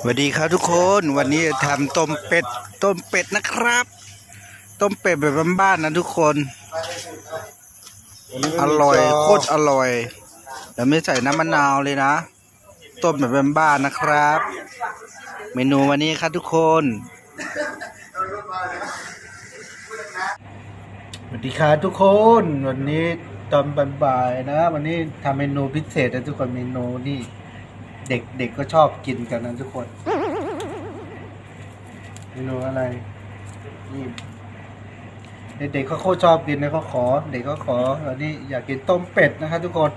สวัสดีครับทุกคนวันนี้ทำต้มเป็ดต้มเป็ดนะครับ ต้มเป็ดแบบบ้านๆนะทุกคน อร่อยโคตรอร่อยแต่ไม่ใส่น้ำมะนาวเลยนะ ต้มแบบบ้านๆนะครับ เมนูวันนี้ครับทุกคนสวัสดีครับทุกคนวันนี้ตอนบ่ายๆนะ วันนี้ทำเมนูพิเศษนะทุกคนเมนูนี่ เด็กเด็กก็ชอบกินกันนะทุกคนเมนูอะไรนี่เด็กๆเขาโคตรชอบกินนะเขาขอ เด็กเขาขอวันนี้อยากกินต้มเป็ดนะครับทุกคน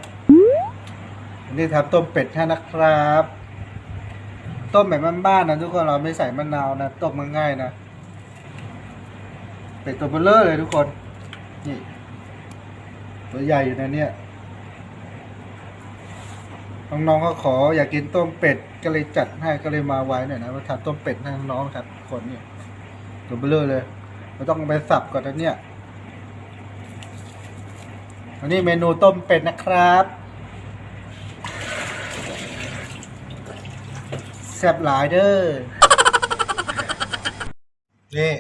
วันนี้ทำต้มเป็ดให้นะครับ ต้มแบบบ้านๆนะทุกคนเราไม่ใส่มะนาวนะต้มมันง่ายนะเป็ดตัวเบลเลอร์เลยทุกคน นี่ ตัวใหญ่อยู่นะเนี่ย น้องๆเขาขออยากกินต้มเป็ดก็เลยจัดให้ก็เลยมาไว้หน่อยนะมาทำต้มเป็ดให้น้องๆครับทุกคนเนี่ยตัวเบลอเลยไม่ต้องไปสับก่อนนะเนี่ยอันนี้เมนูต้มเป็ดนะครับแซ่บหลายเด้อนี่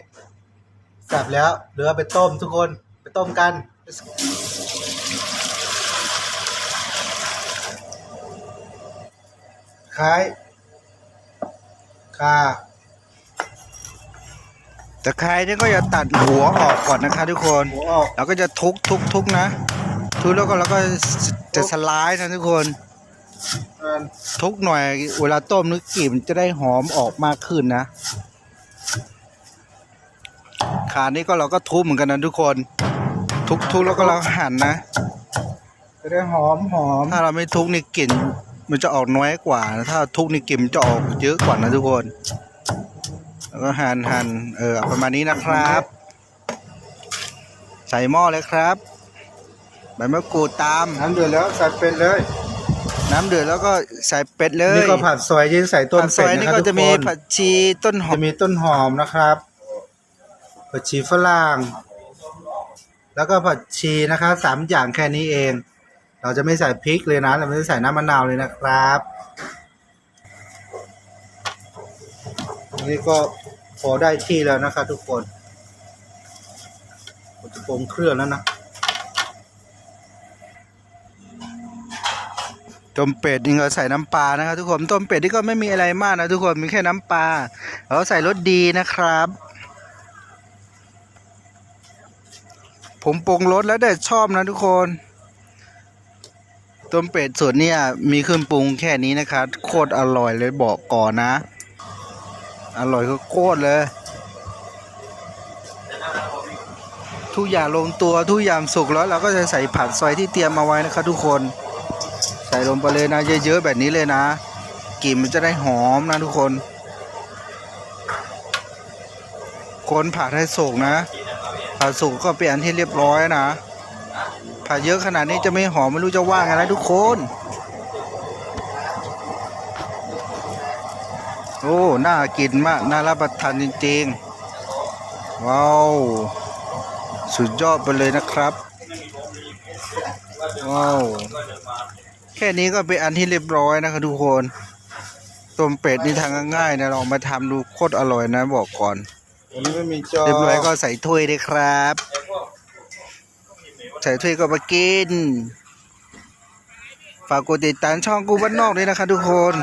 สับแล้วเหลือไปต้มทุกคนไปต้มกัน คล้ายคาตะไคร้นี่ก็จะตัดหัวออกก่อนนะคะทุกคนหัวออกแล้วก็จะทุบทุบทุบนะทุบแล้วก็แล้วก็จะสไลด์นะทุกคนอันทุกหน่อยเวลาต้มนึกกลิ่นจะได้หอมออกมากขึ้นนะขานี่ก็เราก็ทุบเหมือนกันนะทุกคน ทุบทุบแล้วก็เราหั่นนะจะได้หอมหอมถ้าเราไม่ทุบนี่กลิ่น มันจะออกน้อยกว่า ถ้าทุบนี่กลิ่นมันจะออกเยอะกว่านะทุกคน แล้วก็หั่นหั่นเออประมาณนี้นะครับ ใส่หม้อเลยครับใบมะกรูดตาม น้ำเดือดแล้วใส่เป็นเลย น้ำเดือดแล้วก็ใส่เป็ดเลยนี่ก็ผัดซอยที่ใส่ต้นผัดซเป็ดอยนะนี่ครับก็ทุจะกมีคนผักชีต้นหอจะมมีต้นหอมนะครับผักชีฝรั่งแล้วก็ผักชีนะครับสามอย่างแค่นี้เอง เราจะไม่ใส่พริกเลยนะ เราไม่ได้ใส่น้ำมะนาวเลยนะครับนี่ก็พอได้ที่แล้วนะครับทุกคนผมจะปรุงเครื่องแล้วนะต้มเป็ดนี่ก็ใส่น้ำปลานะครับทุกคนต้มเป็ดนี่ก็ไม่มีอะไรมากนะทุกคนมีแค่น้ำปลาแล้วใส่รสดีนะครับผมปรุงรสแล้วแต่ชอบนะทุกคน ต้มเป็ดส่วนเนี่ยมีเครื่องปรุงแค่นี้นะครับ โคตรอร่อยเลยบอกก่อนนะ อร่อยก็โคตรเลย ทุกอย่างลงตัวทุกอย่างสุกแล้วเราก็จะใส่ผัดซอยที่เตรียมมาไว้นะครับทุกคน ใส่ลงไปเลยนะ เยอะๆแบบนี้เลยนะกลิ่นมันจะได้หอมนะทุกคน คนผัดให้สุกนะผัดสุกก็เป็นอันที่เรียบร้อยนะ ผัดเยอะขนาดนี้จะไม่หอมไม่รู้จะว่าไงนะทุกคน โอ้ น่ากินมาก น่ารับประทานจริงๆ ว้าว สุดยอดไปเลยนะครับ ว้าว แค่นี้ก็เป็นอันที่เรียบร้อยนะครับทุกคนต้มเป็ดนี่ทางง่ายๆนะลองมาทำดูโคตรอร่อยนะบอกก่อนวันนี้ไม่มีจอเรียบร้อยก็ใส่ถ้วยเลยครับ ใส่ถ้วยก็มากิน ฝากกดติดตามช่องกูบ้านนอกด้วยนะครับทุกคน